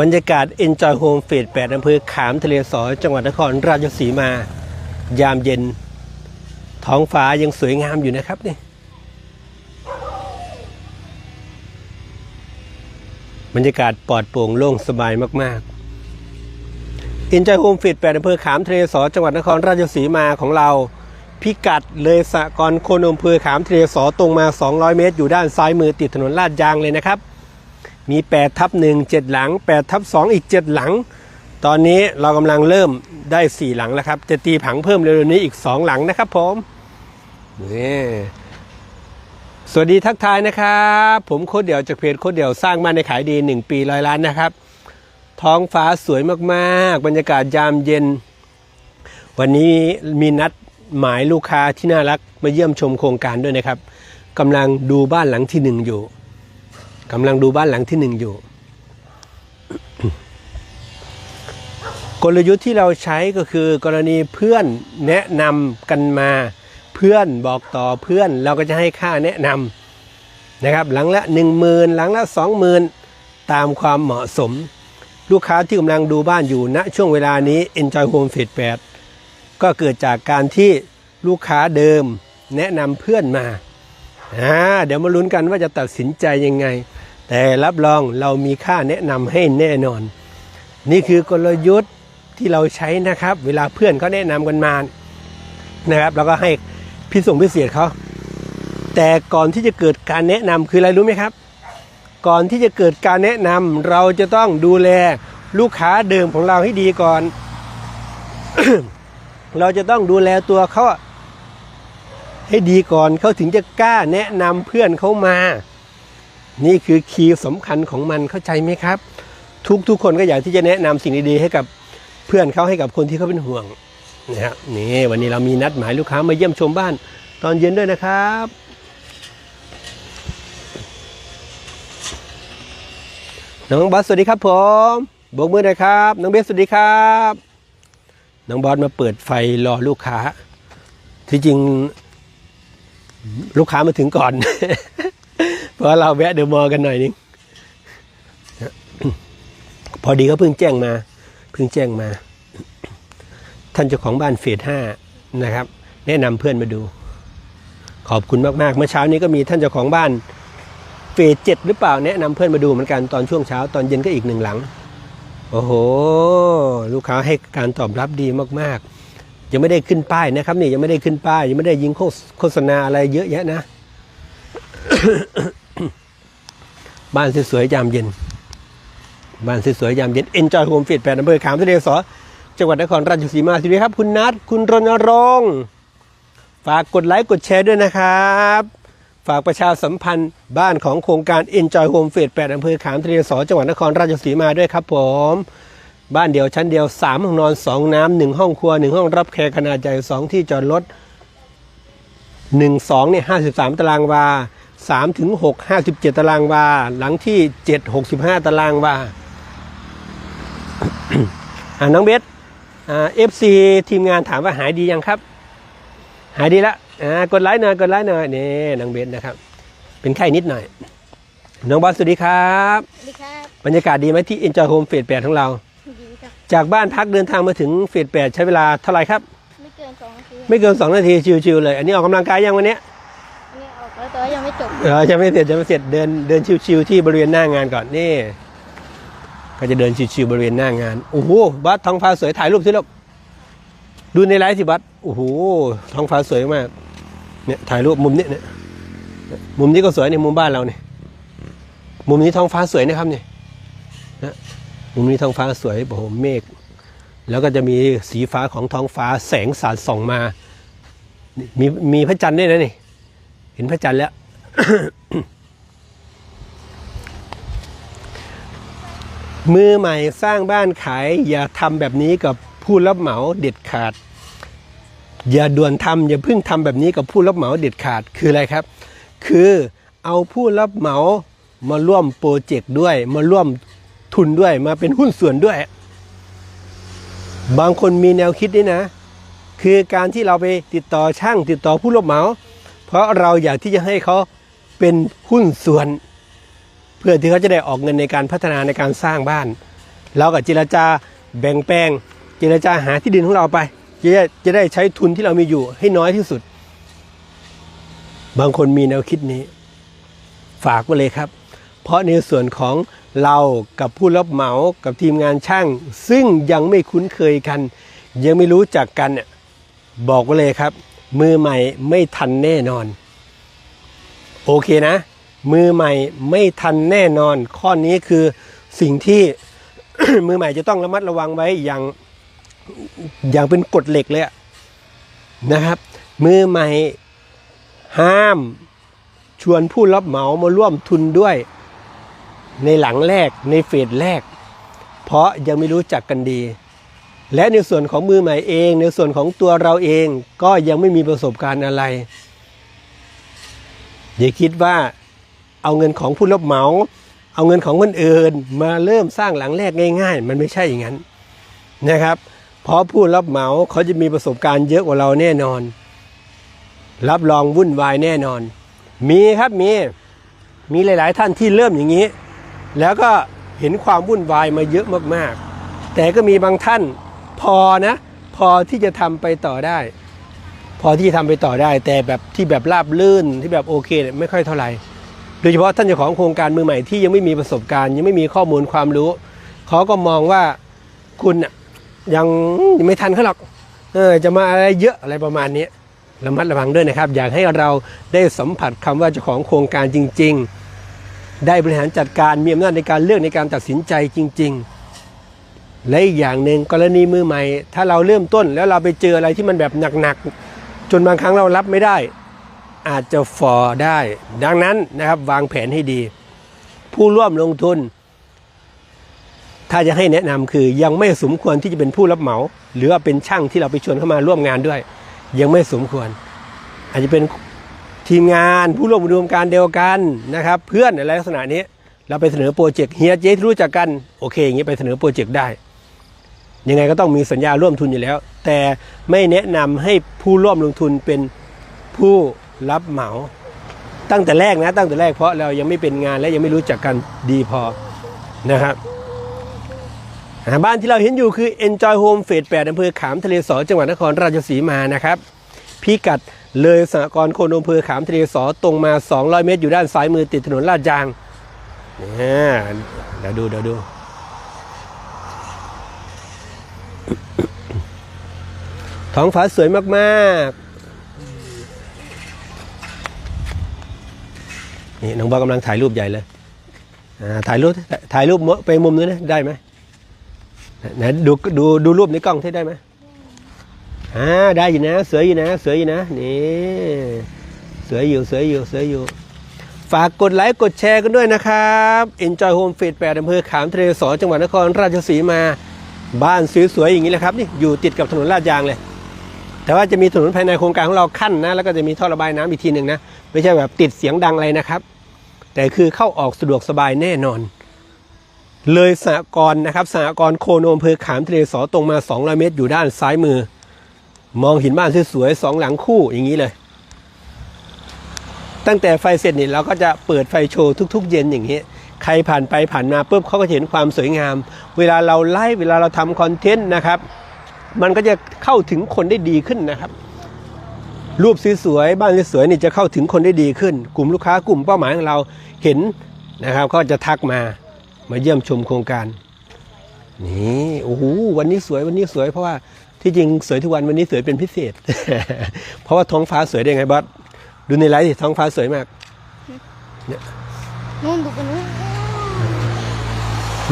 บรรยากาศ Enjoy Home เฟส8อำเภอขามทะเลสอจังหวัดนครราชสีมา ยามเย็น ท้องฟ้ายังสวยงามอยู่นะครับนี่บรรยากาศปลอดโปร่งโล่งสบายมากๆ Enjoy Home เฟส8อำเภอขามทะเลสอจังหวัดนครราชสีมาของเรา พิกัดเลยสะกรโคนอำเภอขามทะเลสอตรงมา 200 เมตร อยู่ด้านซ้ายมือติดถนนลาดยางเลยนะครับ มี8ทับ1 7 หลัง8ทับ2อีก 7 หลัง ตอนนี้เรากำลังเริ่มได้ 4 หลังแล้วครับ จะตีผังเพิ่มเร็วๆนี้อีก 2 หลังนะครับผมนี่สวัสดีทักทายนะครับ ผมโคดเดี่ยวจากเพจโคดเดี่ยวสร้างบ้านในขายดี 1 ปีร้อยล้านนะครับ ท้องฟ้าสวยมากๆ บรรยากาศยามเย็น วันนี้มีนัดหมายลูกค้าที่น่ารักมาเยี่ยมชมโครงการด้วยนะครับกำลังดูบ้านหลังที่หนึ่งอยู่ กำลังดูบ้านหลังที่หนึ่งอยู่ กลยุทธ์ที่เราใช้ก็คือกรณีเพื่อนแนะนำกันมา เพื่อนบอกต่อเพื่อนเราก็จะให้ค่าแนะนำนะครับ หลังละ 1 0,000 หลังละ 20,000 ตามความเหมาะสม ลูกค้าที่กำลังดูบ้านอยู่ณช่วงเวลานี้ Enjoy Home Fit 8ก็เกิดจากการที่ลูกค้าเดิมแนะนำเพื่อนมาอ่าเดี๋ยวมาลุ้นกันว่าจะตัดสินใจยังไง แต่รับรองเรามีค่าแนะนำให้แน่นอน นี่คือกลยุทธ์ที่เราใช้นะครับ เวลาเพื่อนเขาแนะนำกันมานะครับเราก็ให้พิส่งพิเศษเขาแต่ก่อนที่จะเกิดการแนะนำคืออะไรรู้ไหมครับ ก่อนที่จะเกิดการแนะนำเราจะต้องดูแลลูกค้าเดิมของเราให้ดีก่อน เราจะต้องดูแลตัวเขาให้ดีก่อนเขาถึงจะกล้าแนะนำเพื่อนเขามา นี่คือคีย์สำคัญของมันเข้าใจไหมครับ ทุกทุกคนก็อยากที่จะแนะนำสิ่งดีๆให้กับเพื่อนเขาให้กับคนที่เขาเป็นห่วงนะครับนี่วันนี้เรามีนัดหมายลูกค้ามาเยี่ยมชมบ้าน ตอนเย็นด้วยนะครับน้องบอสสวัสดีครับผมโบกมือหน่อยครับ น้องเบสสวัสดีครับน้องบอสมาเปิดไฟรอลูกค้า ที่จริง ลูกค้ามาถึงก่อน เพราะเราแวะเดอะมอลล์กันหน่อยนึงพอดีเขาเพิ่งแจ้งมา เพิ่งแจ้งมา ท่านเจ้าของบ้านเฟสห้านะครับ แนะนำเพื่อนมาดู ขอบคุณมากๆ เมื่อเช้านี้ก็มีท่านเจ้าของบ้านเฟสเจ็ดหรือเปล่าแนะนำเพื่อนมาดูเหมือนกันตอนช่วงเช้า ตอนเย็นก็อีกหนึ่งหลัง โอ้โห ลูกค้าให้การตอบรับดีมากๆ ยังไม่ได้ขึ้นป้ายนะครับนี่ยังไม่ได้ขึ้นป้ายยังไม่ได้ยิงโฆษณาอะไรเยอะแยะนะ บ้านสวยๆยามเย็น บ้านสวยๆยามเย็น Enjoy Home Fit แปดอำเภอขามทะเลสอจังหวัดนครราชสีมาสวัสดีครับ คุณนัทคุณรณรงค์ฝากกดไลค์กดแชร์ด้วยนะครับ ฝากประชาสัมพันธ์บ้านของโครงการ Enjoy Home Fit 8อำเภอขามทะเลสอจังหวัดนครราชสีมาด้วยครับผมบ้านเดียวชั้นเดียว3ห้องนอน 2 น้ำหนึ่งห้องครัว 1 ห้องรับแขกขนาดใหญ่2ที่จอดรถ 1 2เนี่ย53 ตารางวา 3ถึง6 57 ตารางวา หลังที่ 7 65 ตารางวาอ่าน้องเบสอ่าเอฟซีทีมงานถามว่าหายดียังครับ หายดีละอ่ากดไลค์หน่อยกดไลค์หน่อยนี่น้องเบสนะครับ เป็นไข้นิดหน่อย น้องบอสสวัสดีครับสวัสดีครับ บรรยากาศดีไหมที่ Enjoy Home เฟส8ของเราดีครับจากบ้านพักเดินทางมาถึงเฟส8ใช้เวลาเท่าไหร่ครับ ไม่เกินสองนาทีไม่เกิน2นาทีชิวๆเลย อันนี้ออกกำลังกายยังวันเนี้ยอันนี้ออก แต่ว่ายังไม่จบ เออยังไม่เสร็จยังไม่เสร็จเดินเดินชิวๆที่บริเวณหน้างานก่อนนี่ ก็จะเดินชิวๆบริเวณหน้างานโอ้โหบัสท้องฟ้าสวยถ่ายรูปสิลูกดูในไลฟ์สิบัสโอ้โหท้องฟ้าสวยมากเนี่ยถ่ายรูปมุมนี้เนี่ยมุมนี้ก็สวยในมุมบ้านเราเนี่ยมุมนี้ท้องฟ้าสวยนะครับเนี่ยนะมุมนี้ท้องฟ้าสวยโอ้โหเมฆแล้วก็จะมีสีฟ้าของท้องฟ้าแสงสาดส่องมา มีมีพระจันทร์ด้วยนะนี่ เห็นพระจันทร์แล้ว มือใหม่สร้างบ้านขาย อย่าทำแบบนี้กับผู้รับเหมาเด็ดขาด อย่าด่วนทำอย่าเพิ่งทำแบบนี้กับผู้รับเหมาเด็ดขาดคืออะไรครับ คือเอาผู้รับเหมามาร่วมโปรเจกต์ด้วย มาร่วมทุนด้วยมาเป็นหุ้นส่วนด้วย บางคนมีแนวคิดนี่นะ คือการที่เราไปติดต่อช่างติดต่อผู้รับเหมา เพราะเราอยากที่จะให้เขาเป็นหุ้นส่วน เพื่อที่เขาจะได้ออกเงินในการพัฒนาในการสร้างบ้าน เราก็เจรจาแบ่งแปลง เจรจาหาที่ดินของเราไป จะได้จะได้ใช้ทุนที่เรามีอยู่ให้น้อยที่สุด บางคนมีแนวคิดนี้ ฝากไว้เลยครับ เพราะในส่วนของเรากับผู้รับเหมากับทีมงานช่าง ซึ่งยังไม่คุ้นเคยกัน ยังไม่รู้จักกันเนี่ยบอกไว้เลยครับ มือใหม่ไม่ทันแน่นอน โอเคนะ มือใหม่ไม่ทันแน่นอน ข้อนี้คือสิ่งที่ มือใหม่จะต้องระมัดระวังไว้อย่างอย่างเป็นกฎเหล็กเลยะนะครับ มือใหม่ห้ามชวนผู้รับเหมามาร่วมทุนด้วย ในหลังแรกในเฟสแรก เพราะยังไม่รู้จักกันดี และในส่วนของมือใหม่เอง ในส่วนของตัวเราเองก็ยังไม่มีประสบการณ์อะไร อย่าคิดว่าเอาเงินของผู้รับเหมา เอาเงินของคนอื่นมาเริ่มสร้างหลังแรกง่าย ๆ มันไม่ใช่อย่างนั้นนะครับ เพราะผู้รับเหมาเขาจะมีประสบการณ์เยอะกว่าเราแน่นอน รับรองวุ่นวายแน่นอน มีครับมีมีหลาย ๆ ท่านที่เริ่มอย่างนี้ แล้วก็เห็นความวุ่นวายมาเยอะมากๆ แต่ก็มีบางท่าน พอนะ พอที่จะทำไปต่อได้ พอที่จะทำไปต่อได้ แต่แบบที่แบบราบลื่นที่แบบโอเคเนี่ยไม่ค่อยเท่าไหร่โดยเฉพาะท่านเจ้าของโครงการมือใหม่ที่ยังไม่มีประสบการณ์ ยังไม่มีข้อมูลความรู้เขาก็มองว่าคุณน่ยังยังไม่ทันเขาหรอกเออจะมาอะไรเยอะอะไรประมาณนี้ระมัดระวังด้วยนะครับ อยากให้เราได้สัมผัสคำว่าเจ้าของโครงการจริง ๆ ได้บริหารจัดการมีอำนาจในการเลือกในการตัดสินใจจริง ๆ และอีกอย่างหนึ่งกรณีมือใหม่ ถ้าเราเริ่มต้นแล้วเราไปเจออะไรที่มันแบบหนักๆ จนบางครั้งเรารับไม่ได้ อาจจะฟอได้ ดังนั้นนะครับวางแผนให้ดี ผู้ร่วมลงทุน ถ้าจะให้แนะนำคือยังไม่สมควรที่จะเป็นผู้รับเหมา หรือว่าเป็นช่างที่เราไปชวนเข้ามาร่วมงานด้วย ยังไม่สมควร อาจจะเป็นทีมงานผู้ร่วมอุดมการเดียวกันนะครับ เพื่อนอะไรลักษณะนี้เราไปเสนอโปรเจกต์เฮียเจ๊ที่รู้จักกันโอเคอย่างนี้ไปเสนอโปรเจกต์ได้ ยังไงก็ต้องมีสัญญาร่วมทุนอยู่แล้ว แต่ไม่แนะนำให้ผู้ร่วมลงทุนเป็นผู้รับเหมาตั้งแต่แรกนะตั้งแต่แรกเพราะเรายังไม่เป็นงานและยังไม่รู้จักกันดีพอนะครับบ้านที่เราเห็นอยู่คือ Enjoy Home เฟส8อำเภอขามทะเลสอจังหวัดนครราชสีมานะครับพิกัดเลยสหกรณ์โคนอำเภอขามทะเลสอตรงมา 200 เมตรอยู่ด้านซ้ายมือติดถนนลาดยางเนี่ยเดี๋ยวดูเดี๋ยวดู ท้องฟ้าสวยมากๆ นี่น้องบอลกำลังถ่ายรูปใหญ่เลยถ่ายรูปถ่ายรูปไปมุมนู้นนะได้ไหมไหนดูดูดูรูปในกล้องได้ไหมอ่าได้อยู่นะสวยอยู่นะสวยอยู่นะนี่สวยอยู่สวยอยู่สวยอยู่ ฝากกดไลค์กดแชร์กันด้วยนะครับ Enjoy Home f a 8อำเภอขามทะเลสอจังหวัดนครราชสีมา บ้านสวยๆอย่างนี้แหละครับนี่อยู่ติดกับถนนลาดยางเลย แต่ว่าจะมีถนนภายในโครงการของเราขั้นนะ แล้วก็จะมีท่อระบายน้ำอีกทีหนึ่งนะไม่ใช่แบบติดเสียงดังอะไรนะครับ แต่คือเข้าออกสะดวกสบายแน่นอน เลยสหกรณ์นะครับสหกรณ์โคโนมอำเภอขามทะเลสอตรงมา 200 เมตร อยู่ด้านซ้ายมือ มองเห็นบ้านสวยๆสองหลังคู่อย่างนี้เลย ตั้งแต่ไฟเสร็จนี่เราก็จะเปิดไฟโชว์ทุก ๆ เย็นอย่างนี้ ใครผ่านไปผ่านมาปุ๊บเขาก็เห็นความสวยงาม เวลาเราไลฟ์เวลาเราทำคอนเทนต์นะครับ มันก็จะเข้าถึงคนได้ดีขึ้นนะครับ รูปสวยๆบ้านสวยๆนี่จะเข้าถึงคนได้ดีขึ้น กลุ่มลูกค้ากลุ่มเป้าหมายของเราเห็นนะครับก็จะทักมามาเยี่ยมชมโครงการนี่โอ้โหวันนี้สวยวันนี้สวยเพราะว่าที่จริงสวยทุกวันวันนี้สวยเป็นพิเศษ เพราะว่าท้องฟ้าสวยได้ไงบอสดูในไลฟ์สิท้องฟ้าสวยมากนู่นดูกันนู้น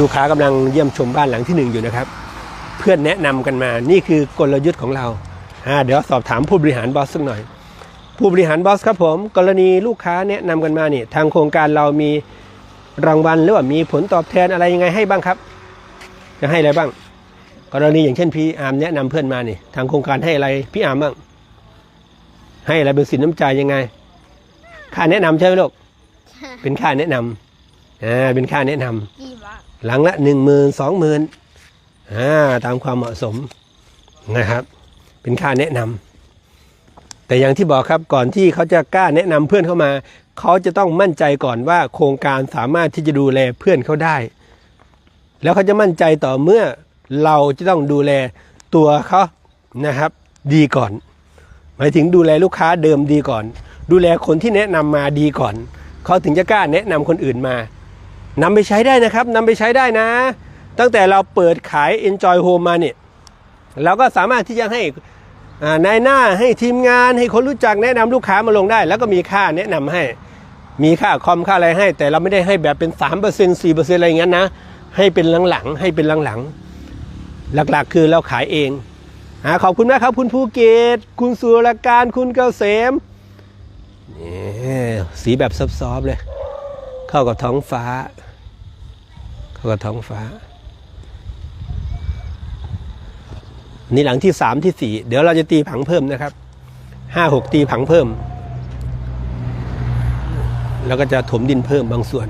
ลูกค้ากำลังเยี่ยมชมบ้านหลังที่หนึ่งอยู่นะครับ เพื่อนแนะนำกันมานี่คือกลยุทธ์ของเราอ่าเดี๋ยวสอบถามผู้บริหารบอสสักหน่อย ผู้บริหารบอสครับผม กรณีลูกค้าแนะนำกันมานี่ทางโครงการเรามีรางวัลหรือว่ามีผลตอบแทนอะไรยังไงให้บ้างครับ จะให้อะไรบ้าง กรณีอย่างเช่นพี่อาร์มแนะนำเพื่อนมานี่ทางโครงการให้อะไรพี่อาร์มบ้างให้อะไรเป็นสินน้ำใจยังไง ค่าแนะนำใช่ไหมลูกเป็นค่าแนะนำอ่าเป็นค่าแนะนำกี่บาท หลังละหนึ่งหมื่นสองหมื่นอ่าตามความเหมาะสมนะครับ เป็นค่าแนะนำแต่อย่างที่บอกครับก่อนที่เขาจะกล้าแนะนำเพื่อนเข้ามา เขาจะต้องมั่นใจก่อนว่าโครงการสามารถที่จะดูแลเพื่อนเขาได้ แล้วเขาจะมั่นใจต่อเมื่อเราจะต้องดูแลตัวเขานะครับ ดีก่อน หมายถึงดูแลลูกค้าเดิมดีก่อน ดูแลคนที่แนะนำมาดีก่อน เขาถึงจะกล้าแนะนำคนอื่นมา นำไปใช้ได้นะครับนำไปใช้ได้นะ ตั้งแต่เราเปิดขาย Enjoy Home มาเนี่ยเราก็สามารถที่จะให้นายหน้าให้ทีมงาน ให้คนรู้จักแนะนำลูกค้ามาลงได้ แล้วก็มีค่าแนะนำให้ มีค่าคอมค่าอะไรให้ แต่เราไม่ได้ให้แบบเป็น 3% 4%อะไรอย่างนั้นนะ ให้เป็นหลังๆให้เป็นหลังๆ หลักๆ คือเราขายเองอขอบคุณมากครับ คุณภูเก็ตคุณสุรการคุณเกษมนี่สีแบบซอฟๆเลย เข้ากับท้องฟ้า กับท้องฟ้า นี่หลังที่สามที่สี่เดี๋ยวเราจะตีผังเพิ่มนะครับห้าหกตีผังเพิ่ม แล้วก็จะถมดินเพิ่มบางส่วน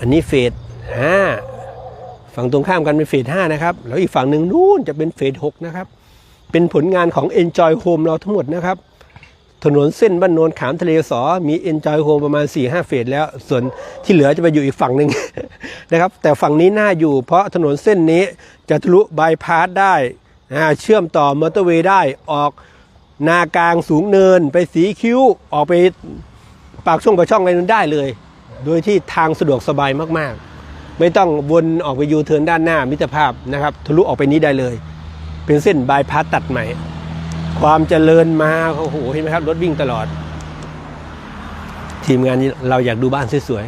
อันนี้เฟสห้าฝั่งตรงข้ามกันเป็นเฟสห้านะครับ แล้วอีกฝั่งหนึ่งนู่นจะเป็นเฟสหกนะครับ เป็นผลงานของ Enjoy Home เราทั้งหมดนะครับ ถนนเส้นบ้านโนนขามทะเลสอ มี Enjoy Home ประมาณ 4 5เฟสแล้ว ส่วนที่เหลือจะไปอยู่อีกฝั่งหนึ่ง นะครับ แต่ฝั่งนี้น่าอยู่ เพราะถนนเส้นนี้จะทะลุบายพาสได้ เชื่อมต่อมอเตอร์เวย์ได้ ออกนากลางสูงเนิน ไปสีคิ้ว ออกไปปากช่องปากช่องอะไรนั้นได้เลย โดยที่ทางสะดวกสบายมากๆ ไม่ต้องวนออกไปยูเทิร์นด้านหน้ามิตรภาพนะครับ ทะลุออกไปนี้ได้เลย เป็นเส้นบายพาสตัดใหม่ ความเจริญมาโอ้โหเห็นไหมครับ รถวิ่งตลอด ทีมงานนี้เราอยากดูบ้านสวย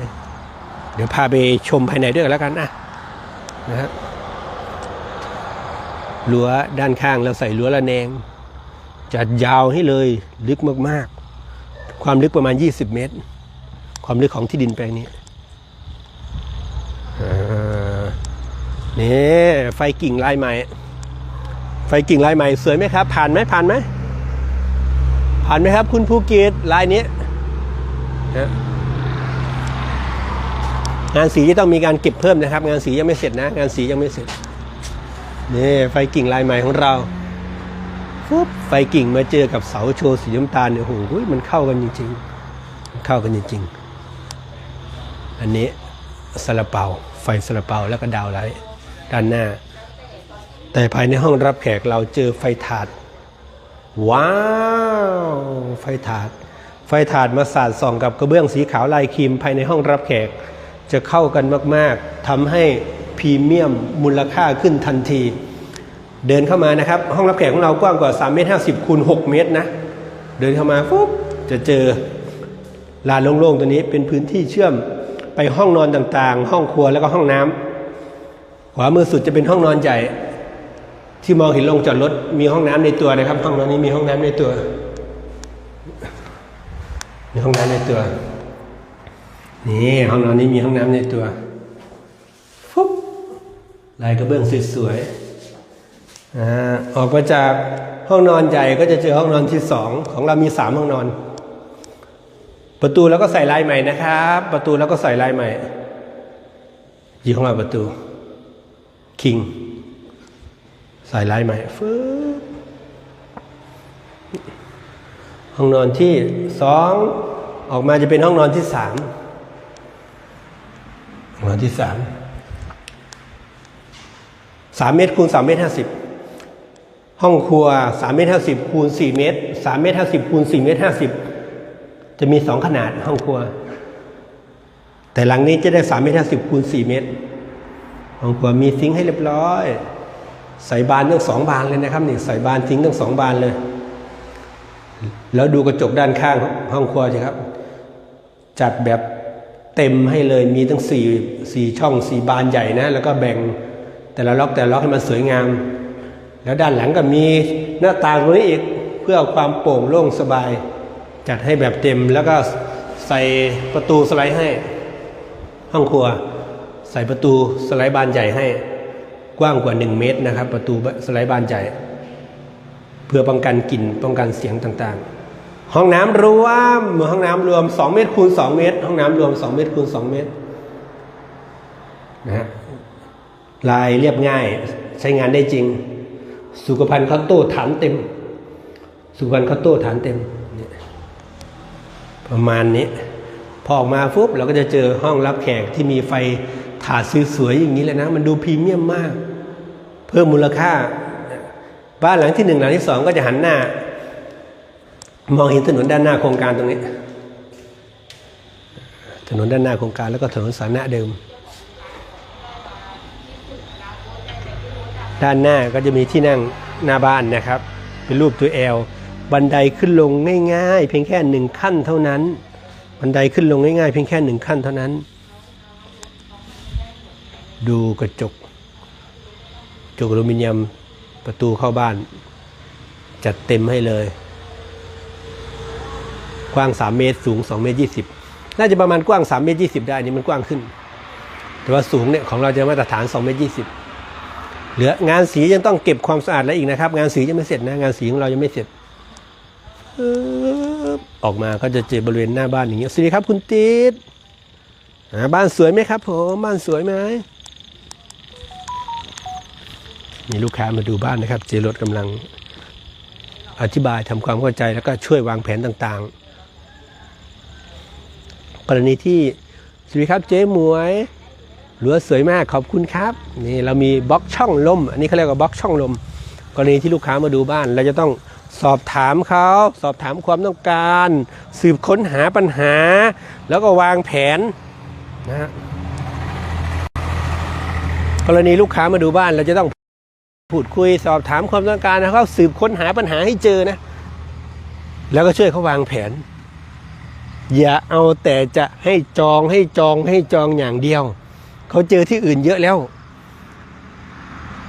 ๆเดี๋ยวพาไปชมภายในด้วยกันแล้วกันนะนะฮะรั้วด้านข้างเราใส่รั้วระแนง จัดยาวให้เลยลึกมากๆ ความลึกประมาณ 20 เมตร ความลึกของที่ดินแปลงนี้นี่ไฟกิ่งลายใหม่ ไฟกิ่งลายใหม่สวยไหมครับ ผ่านไหมผ่านไหมผ่านไหมครับ คุณภูเก็ตลายนี้งานสีจะต้องมีการเก็บเพิ่มนะครับ งานสียังไม่เสร็จนะ งานสียังไม่เสร็จนี่ไฟกิ่งลายใหม่ของเราฟุบไฟกิ่งมาเจอกับเสาโชว์สีน้ำตาลเนี่ยโอ้โหมันเข้ากันจริงๆเข้ากันจริงๆ อันนี้สลาเปาไฟสลาเปาแล้วก็ดาวไลท์ด้านหน้า แต่ภายในห้องรับแขกเราเจอไฟถาด ว้าว ไฟถาด ไฟถาดมาสาดส่องกับกระเบื้องสีขาวลายครีมภายในห้องรับแขก จะเข้ากันมากๆทำให้พรีเมียมมูลค่าขึ้นทันที เดินเข้ามานะครับ ห้องรับแขกของเรากว้างกว่า3เมตร50คูณ6เมตรนะ เดินเข้ามาปุ๊บจะเจอลานโล่งๆตัวนี้เป็นพื้นที่เชื่อมไปห้องนอนต่างๆ ห้องครัวแล้วก็ห้องน้ำขวามือสุดจะเป็นห้องนอนใหญ่ ที่มองเห็นโรงจอดรถมีห้องน้ำในตัวนะครับ ห้องนอนนี้มีห้องน้ำในตัว มีห้องน้ำในตัว นี่ห้องนอนนี้มีห้องน้ำในตัวฟุ๊บลายกระเบื้องสวยๆอ่าออกมาจากห้องนอนใหญ่ก็จะเจอห้องนอนที่สองของเรามีสามห้องนอน ประตูแล้วก็ใส่ลายใหม่นะครับ ประตูแล้วก็ใส่ลายใหม่ยี่ห้องประตูคิง ส่ลายใหม่ฟื้บห้องนอนที่สองออกมาจะเป็นห้องนอนที่สามห้องนอนที่สามสามเมตรคูณสามเมตรห้าสิบห้องครัวสามเมตรห้าสิบคูณสี่เมตรสามเมตรห้าสิบคูณสี่เมตรห้าสิบจะมีสองขนาดห้องครัว แต่หลังนี้จะได้สามเมตรห้าสิบคูณสี่เมตรห้องครัวมีซิงค์ให้เรียบร้อย ใส่บานทั้งสองบานเลยนะครับนี่ใส่บานทิ้งทั้งสองบานเลย แล้วดูกระจกด้านข้างห้องครัวสิครับ จัดแบบเต็มให้เลยมีทั้งสี่สี่ช่องสี่บานใหญ่นะ แล้วก็แบ่งแต่ละล็อกแต่ละล็อกให้มันสวยงาม แล้วด้านหลังก็มีหน้าต่างตรงนี้อีกเพื่อความโปร่งโล่งสบาย จัดให้แบบเต็มแล้วก็ใส่ประตูสไลด์ให้ ห้องครัว ใส่ประตูสไลด์บานใหญ่ให้ กว้างกว่า 1 เมตรนะครับ ประตูสไลด์บานใหญ่เพื่อป้องกันกลิ่นป้องกันเสียงต่างๆ ห้องน้ำรวมห้องน้ำรวม 2 เมตรคูณ2เมตร ห้องน้ำรวม 2 เมตรคูณ2เมตรนะฮะลายเรียบง่ายใช้งานได้จริง สุขภัณฑ์เขาโต้ฐานเต็ม สุขภัณฑ์เขาโต้ฐานเต็ม ประมาณนี้ พอออกมาปุ๊บเราก็จะเจอห้องรับแขกที่มีไฟถาดซื้อสวยอย่างนี้เลยนะ มันดูพรีเมียมมาก เพิ่มมูลค่า บ้านหลังที่หนึ่งหลังที่สองก็จะหันหน้า มองเห็นถนนด้านหน้าโครงการตรงนี้ ถนนด้านหน้าโครงการแล้วก็ถนนสาธารณะเดิม ด้านหน้าก็จะมีที่นั่งหน้าบ้านนะครับ เป็นรูปตัวแอลบันไดขึ้นลงง่าย ๆ เพียงแค่หนึ่งขั้นเท่านั้น บันไดขึ้นลงง่ายๆ เพียงแค่หนึ่งขั้นเท่านั้น ดูกระจก จกอลูมิเนียมประตูเข้าบ้าน จัดเต็มให้เลย กว้าง 3 เมตรสูง 2 เมตร 20 น่าจะประมาณกว้าง 3 เมตร 20 ได้นี่มันกว้างขึ้น แต่ว่าสูงเนี่ยของเราจะมาตรฐาน 2 เมตร 20 เหลืองานสียังต้องเก็บความสะอาดแล้วอีกนะครับ งานสียังไม่เสร็จนะ งานสีของเรายังไม่เสร็จออกมาก็จะเจอบริเวณหน้าบ้านอย่างเงี้ยสวัสดีครับคุณติ๊ดบ้านสวยไหมครับผม บ้านสวยไหม มีลูกค้ามาดูบ้านนะครับเจรถกำลังอธิบายทำความเข้าใจแล้วก็ช่วยวางแผนต่างๆ กรณีที่สวัสดีครับเจ๊หมวยหลัวสวยมากขอบคุณครับนี่เรามีบล็อกช่องลม อันนี้เขาเรียกว่าบล็อกช่องลม กรณีที่ลูกค้ามาดูบ้าน เราจะต้องสอบถามเขาสอบถามความต้องการ สืบค้นหาปัญหา แล้วก็วางแผนนะฮะกรณีลูกค้ามาดูบ้านเราจะต้อง พูดคุยสอบถามความต้องการนะเขาสืบค้นหาปัญหาให้เจอนะ แล้วก็ช่วยเขาวางแผน อย่าเอาแต่จะให้จองให้จองให้จองอย่างเดียว เขาเจอที่อื่นเยอะแล้ว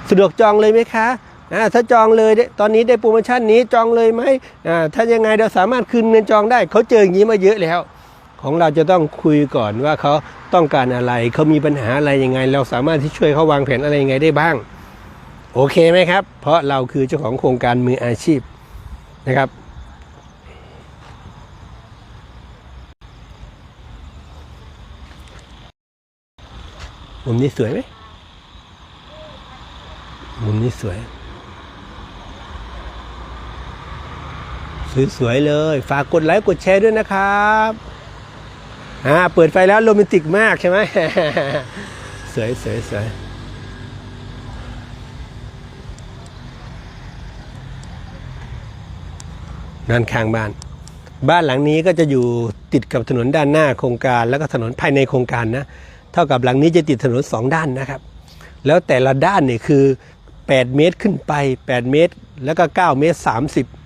สะดวกจองเลยไหมคะถ้าจองเลยตอนนี้ได้โปรโมชั่นนี้จองเลยไหมถ้ายังไงเราสามารถคืนเงินจองได้ เขาเจออย่างนี้มาเยอะแล้ว ของเราจะต้องคุยก่อนว่าเขาต้องการอะไร เขามีปัญหาอะไรยังไง เราสามารถที่ช่วยเขาวางแผนอะไรยังไงได้บ้าง โอเคไหมครับ เพราะเราคือเจ้าของโครงการมืออาชีพนะครับ มุมนี้สวยไหมมุมนี้สวย สวยๆเลย ฝากกดไลค์กดแชร์ด้วยนะครับอ่าเปิดไฟแล้วโรแมนติกมากใช่ไหม สวยสวยสวย ด้านข้างบ้าน บ้านหลังนี้ก็จะอยู่ติดกับถนนด้านหน้าโครงการ แล้วก็ถนนภายในโครงการนะเท่ากับหลังนี้จะติดถนนสองด้านนะครับ แล้วแต่ละด้านเนี่ยคือ 8 เมตรขึ้นไป 8 เมตร แล้วก็ 9 เมตร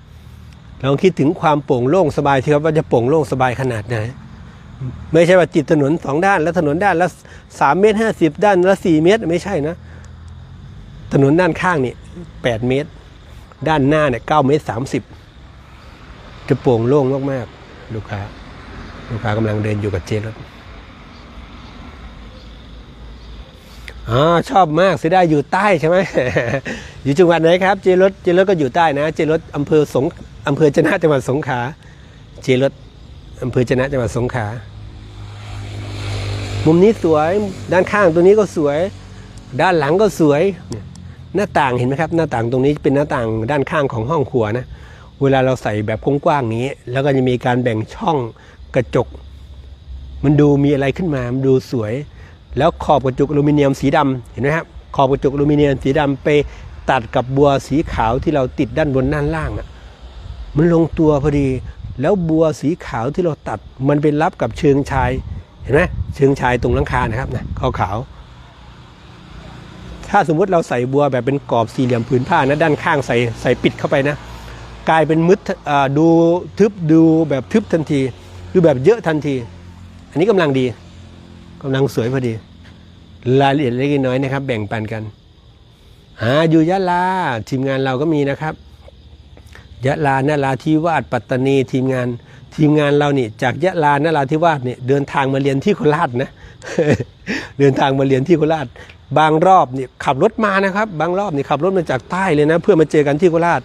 30ลองคิดถึงความโปร่งโล่งสบายทีครับว่าจะโปร่งโล่งสบายขนาดไหนไม่ใช่ว่าติดถนนสองด้าน แล้วถนนด้านละ3เมตร50 ด้านละ 4 เมตรไม่ใช่นะ ถนนด้านข้างนี่8เมตร ด้านหน้าเนี่ย9เมตร30 จะโปร่งโล่งมากๆ ลูกค้า ลูกค้ากำลังเดินอยู่กับเจรถอ๋อชอบมากเสียดายอยู่ใต้ใช่ไหม อยู่จังหวัดไหนครับ เจรถเจรถก็อยู่ใต้นะ เจรถอำเภอสงอำเภอจะนะจังหวัดสงขลาเจรถอำเภอจะนะจังหวัดสงขลามุมนี้สวยด้านข้างตัวนี้ก็สวย ด้านหลังก็สวยเนี่ยหน้าต่างเห็นไหมครับ หน้าต่างตรงนี้เป็นหน้าต่างด้านข้างของห้องครัวนะ เวลาเราใส่แบบกว้างๆนี้ แล้วก็จะมีการแบ่งช่องกระจก มันดูมีอะไรขึ้นมา มันดูสวย แล้วขอบกระจกอลูมิเนียมสีดำเห็นไหมครับขอบกระจกอลูมิเนียมสีดำไปตัดกับบัวสีขาวที่เราติดด้านบนด้านล่างอะมันลงตัวพอดี แล้วบัวสีขาวที่เราตัดมันไปรับกับเชิงชาย เห็นไหมเชิงชายตรงหลังคานะครับนะขาวขาวๆถ้าสมมุติเราใส่บัวแบบเป็นกรอบสี่เหลี่ยมผืนผ้านะด้านข้างใส่ใส่ปิดเข้าไปนะ กลายเป็นมืดดูทึบดูแบบทึบทันที ดูแบบเยอะทันที อันนี้กำลังดีกำลังสวยพอดี รายละเอียดเล็กน้อยนะครับ แบ่งปันกัน หาอยู่ยะลาทีมงานเราก็มีนะครับยะลานราธิวาสปัตตานีทีมงานทีมงานเรานี่จากยะลานราธิวาสเนี่ยเดินทางมาเรียนที่โคราชนะเดินทางมาเรียนที่โคราช บางรอบเนี่ยขับรถมานะครับ บางรอบนี่ขับรถมาจากใต้เลยนะ เพื่อมาเจอกันที่โคราช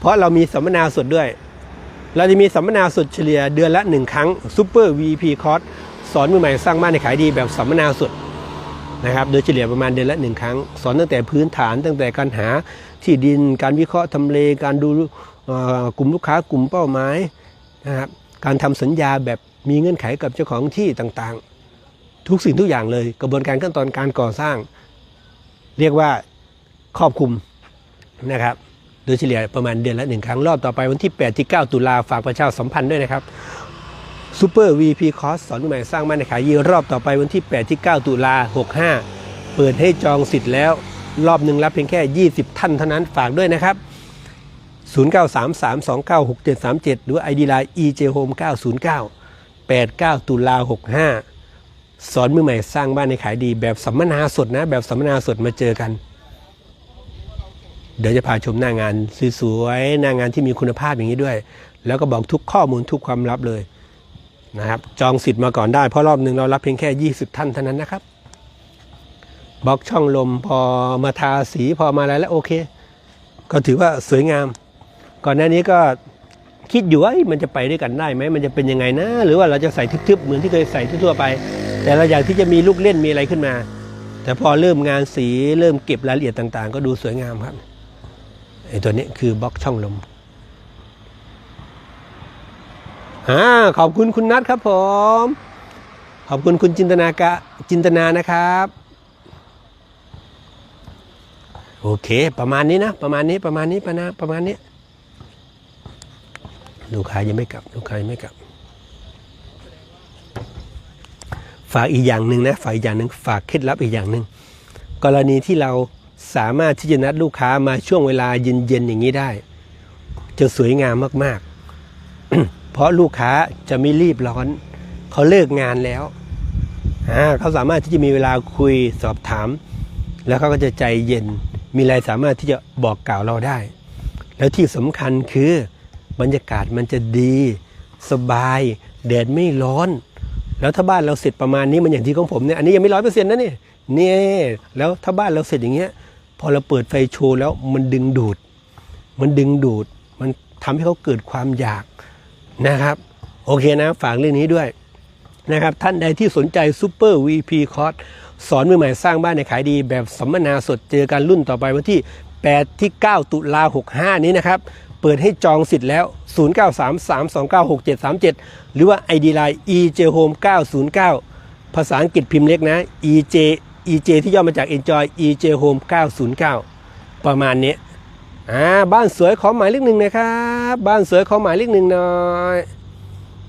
เพราะเรามีสัมมนาสดด้วย เราจะมีสัมมนาสดเฉลี่ยเดือนละหนึ่งครั้งซูเปอร์ VP คอร์สสอนมือใหม่สร้างบ้านในขายดีแบบสัมมนาสดนะครับ โดยเฉลี่ยประมาณเดือนละหนึ่งครั้ง สอนตั้งแต่พื้นฐานตั้งแต่การหาที่ดิน การวิเคราะห์ทำเล การดูกลุ่มลูกค้ากลุ่มเป้าหมายนะครับ การทำสัญญาแบบมีเงื่อนไขกับเจ้าของที่ต่างๆ ทุกสิ่งทุกอย่างเลย กระบวนการขั้นตอนการก่อสร้าง เรียกว่าครอบคลุมนะครับ ดยเฉลี่ยประมาณเดือนละหนึ่งครั้งรอบต่อไปวันที่ 8 ที่ 9 ตุลาฝากประชาสัมพันธ์ด้วยนะครับซูเปอร์ VP คอร์สสอนใหม่สร้างบ้านในขายยีรอบต่อไปวันที่ 8 ที่ 9 ตุลา65 เปิดให้จองสิทธิ์แล้ว รอบหนึ่งรับเพียงแค่ 20 ท่านเท่านั้นฝากด้วยนะครับ 0933296737 หรือ ID Line EJHome 909 89 ตุลา65 สอนมือใหม่สร้างบ้านในขายดีแบบสัมมนาสดนะ แบบสัมมนาสดมาเจอกัน เดี๋ยวจะพาชมหน้างานสวยๆหน้างานที่มีคุณภาพอย่างนี้ด้วย แล้วก็บอกทุกข้อมูลทุกความลับเลยนะครับจองสิทธิ์มาก่อนได้เพราะรอบหนึ่งเรารับเพียงแค่ 20 ท่านเท่านั้นนะครับบล็อกช่องลมพอมาทาสีพอมาอะไรแล้วโอเค ก็ถือว่าสวยงาม ก่อนหน้านี้ก็คิดอยู่ว่ามันจะไปด้วยกันได้ไหมมันจะเป็นยังไงนะ หรือว่าเราจะใส่ทึบๆเหมือนที่เคยใส่ทั่วๆไป แต่เราอยากที่จะมีลูกเล่นมีอะไรขึ้นมา แต่พอเริ่มงานสีเริ่มเก็บรายละเอียดต่างๆ ก็ดูสวยงามครับ ไอ้ตัวนี้คือบล็อกช่องลมอ่าขอบคุณคุณนัทครับผม ขอบคุณคุณจินตนากะจินตนานะครับ โอเค ประมาณนี้นะ ประมาณนี้ประมาณนี้ประมาณประมาณนี้ ลูกค้ายังไม่กลับ ลูกค้ายังไม่กลับ ฝากอีกอย่างหนึ่งนะ ฝากอีกอย่างหนึ่งฝากเคล็ดลับอีกอย่างหนึ่งกรณีที่เรา สามารถที่จะนัดลูกค้ามาช่วงเวลาเย็นๆอย่างนี้ได้ จะสวยงามมากๆ เพราะลูกค้าจะไม่รีบร้อนเขาเลิกงานแล้วเขาสามารถที่จะมีเวลาคุยสอบถาม แล้วเขาก็จะใจเย็น มีอะไรสามารถที่จะบอกกล่าวเราได้ แล้วที่สำคัญคือบรรยากาศมันจะดี สบาย แดดไม่ร้อน แล้วถ้าบ้านเราเสร็จประมาณนี้มันอย่างที่ของผมเนี่ยอันนี้ยังไม่ร้อยเปอร์เซ็นต์นะนี่เนี่ยแล้วถ้าบ้านเราเสร็จอย่างเงี้ย พอเราเปิดไฟโชว์แล้วมันดึงดูด มันดึงดูด มันทำให้เขาเกิดความอยากนะครับ โอเคนะ ฝากเรื่องนี้ด้วยนะครับ ท่านใดที่สนใจซูเปอร์ VP คอร์สสอนมือใหม่สร้างบ้านในขายดี แบบสัมมนาสดเจอกันรุ่นต่อไปวันที่ 8 ที่ 9 ตุลา65 นี้นะครับ เปิดให้จองสิทธิ์แล้ว 0933296737 หรือว่า ID Line EJHome 909 ภาษาอังกฤษพิมพ์เล็กนะ EJ EJ ที่ย่อมาจาก Enjoy EJHome 909 ประมาณนี้อ่าบ้านสวยขอหมายเลขหนึ่งนะครับ บ้านสวยขอหมายเลขหนึ่งหน่อย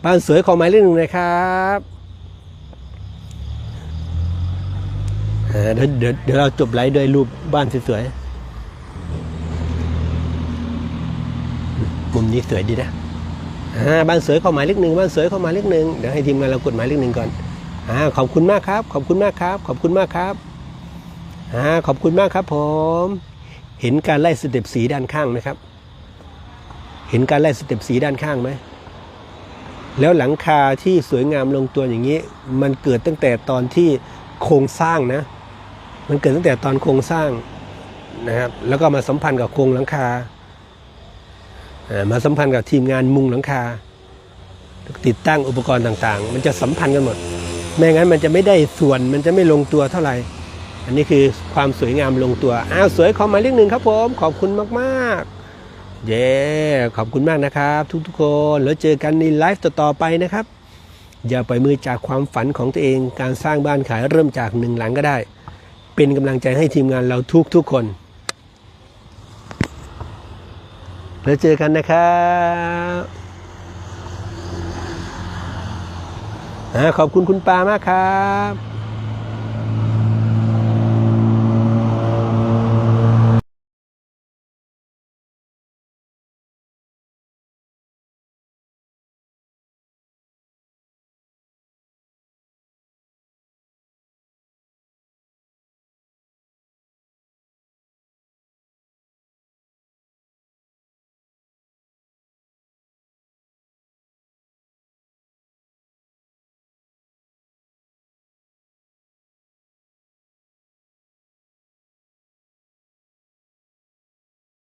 บ้านสวยขอหมายเลขหนึ่งนะครับเดี๋ยวเดี๋ยวเดี๋ยวเราจบไลฟ์ด้วยรูปบ้านสวยๆมุมนี้สวยดีนะบ้านสวยขอหมายเลขหนึ่งบ้านสวยขอหมายเลขหนึ่งเดี๋ยวให้ทีมงานเรากดหมายเลขหนึ่งก่อน อ่าขอบคุณมากครับ ขอบคุณมากครับ ขอบคุณมากครับอ่าขอบคุณมากครับผม เห็นการไล่สเต็ปสีด้านข้างไหมครับ เห็นการไล่สเต็ปสีด้านข้างไหมแล้วหลังคาที่สวยงามลงตัวอย่างนี้ มันเกิดตั้งแต่ตอนที่โครงสร้างนะ มันเกิดตั้งแต่ตอนโครงสร้างนะครับ แล้วก็มาสัมพันธ์กับโครงหลังคาอ่ามาสัมพันธ์กับทีมงานมุงหลังคา ติดตั้งอุปกรณ์ต่างๆ มันจะสัมพันธ์กันหมด ไม่งั้นมันจะไม่ได้ส่วนมันจะไม่ลงตัวเท่าไหร่ อันนี้คือความสวยงามลงตัวอ้าวสวยขอหมายเลขหนึ่งครับผมขอบคุณมากๆ เย้ ขอบคุณมากนะครับ ทุกๆคนแล้วเจอกันในไลฟ์ต่อๆไปนะครับ อย่าปล่อยมือจากความฝันของตัวเองการสร้างบ้านขายเริ่มจากหนึ่งหลังก็ได้ เป็นกำลังใจให้ทีมงานเราทุกๆคนแล้วเจอกันนะครับอ่า ขอบคุณคุณปามากครับ